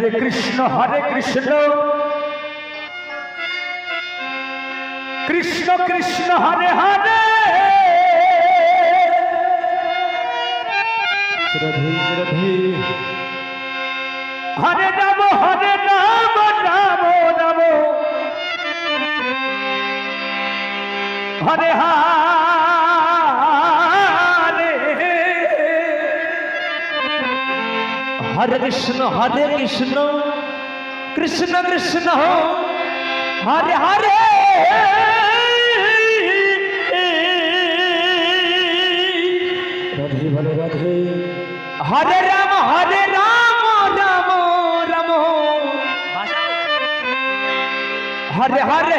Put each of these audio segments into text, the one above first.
হরে কৃষ্ণ হরে কৃষ্ণ। কৃষ্ণ কৃষ্ণ হরে হরে। শ্রদ্ধে শ্রদ্ধে। হরে রাম হরে রাম রাম রাম হরে হরে হরে কৃষ্ণ হরে কৃষ্ণ কৃষ্ণ কৃষ্ণ হরে হরে রাধে বলে রাধে হরে রাম হরে রাম রাম রাম হরে হরে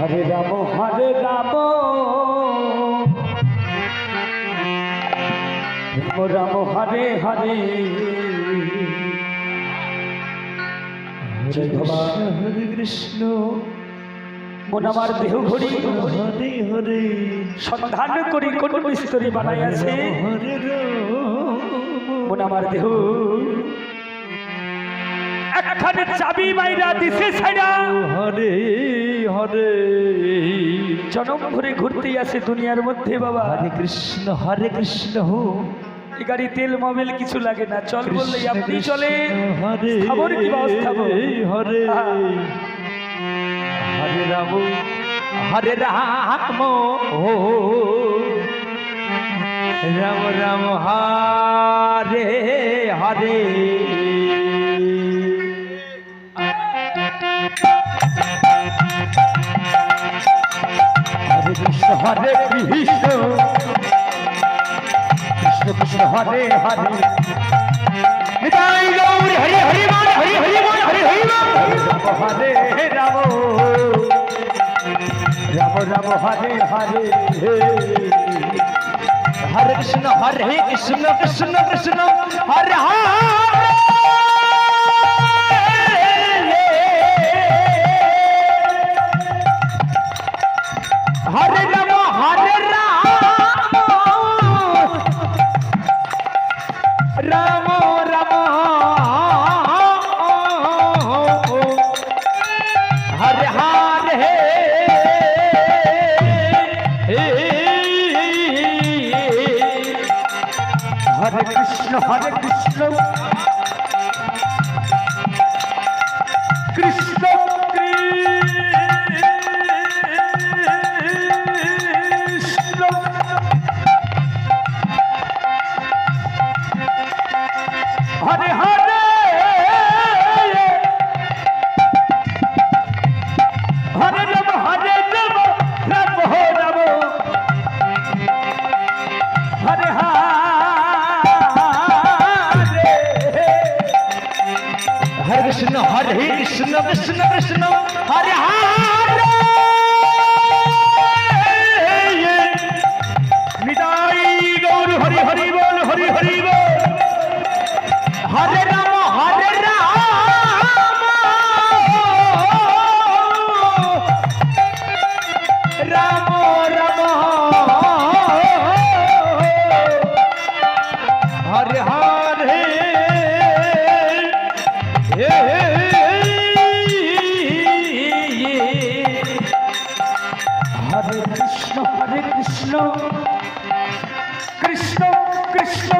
হরে রাম হরে রাম রাম হরে হরে। ভগবান হরে কৃষ্ণ। মন আমার দেহ ঘড়ি হরে হরে। সন্ধান করি কোন মিস্তরি বানাই আছে হরে মন আমার দেহ। একখানে চাবি মাইরা দিছে ছাইরা। হরে হরে। জনম ভরে ঘুরতেই আছে দুনিয়ার মধ্যে বাবা। হরে কৃষ্ণ হরে কৃষ্ণ। হো এই গাড়ি তেল মোবিল কিছু লাগে না। চল বললেই আপনি চলে। হরে খবর কি? হরে। হরে রাম হরে রাম। ও। রাম রাম হরে হরে। হরে কৃষ্ণ। কৃষ্ণ কৃষ্ণ, হরে হরে। নিতাই গৌর, হরি হরি মান হরি হরি মান হরি হরি মান হরে রাম। রাম রাম, হরে হরে। হরে কৃষ্ণ হরে কৃষ্ণ কৃষ্ণ কৃষ্ণ। হরে। হরে রাম। হরে কৃষ্ণ হরে কৃষ্ণ। কৃষ্ণ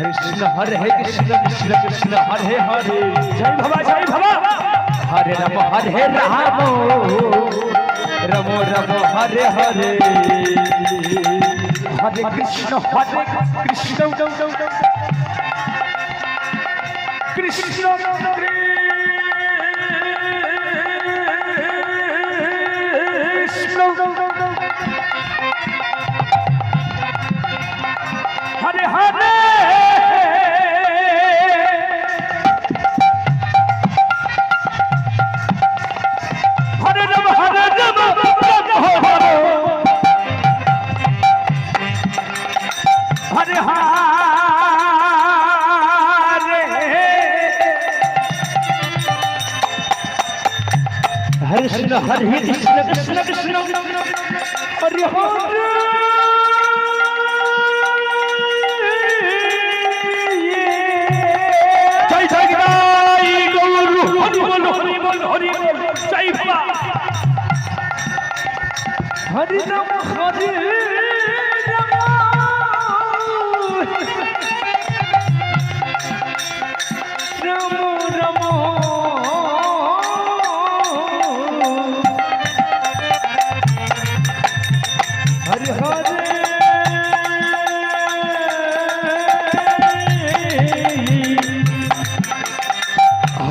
কৃষ্ণ, হরে হে কৃষ্ণ কৃষ্ণ কৃষ্ণ হরে হরে। জয় বাবা জয় বাবা। হরে রাম হরে রাম। রাম রাম, হরে হরে। হরে কৃষ্ণ হরে কৃষ্ণ। কৃষ্ণ কৃষ্ণ কৃষ্ণ হরে কৃষ্ণ কৃষ্ণ কৃষ্ণ হরে হরে জয় জয় গৌর হরি বল হরি বল হরি বল জয় হরি রাম হরি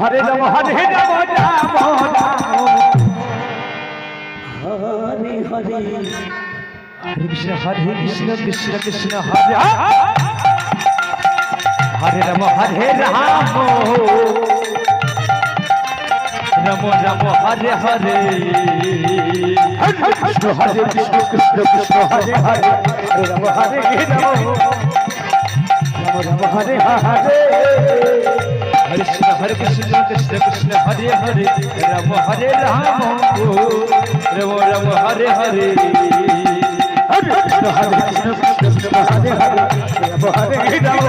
হরে রাম হরে রাম রাম হরে হরে। হরে কৃষ্ণ হরে কৃষ্ণ কৃষ্ণ কৃষ্ণ হরে হরে। রাম হরে রাম। রাম রাম হরে। হরে কৃষ্ণ হরে কৃষ্ণ কৃষ্ণ কৃষ্ণ হরে হরে। হরে রাম হরে রাম। রাম রাম হরে হরে। হরে কৃষ্ণ কৃষ্ণ কৃষ্ণ হরে হরে। রাম হরে রাম রাম রাম হরে হরে। হরে কৃষ্ণ হরে কৃষ্ণ কৃষ্ণ কৃষ্ণ হরে হরে। রাম হরে রাম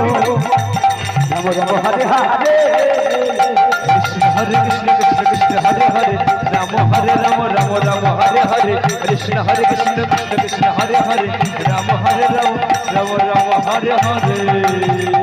রাম রাম হরে হরে। কৃষ্ণ হরে কৃষ্ণ কৃষ্ণ কৃষ্ণ, হরে হরে। রাম হরে রাম রাম রাম হরে। হরে কৃষ্ণ হরে কৃষ্ণ কৃষ্ণ কৃষ্ণ, হরে হরে। রাম হরে রাম রাম রাম হরে হরে।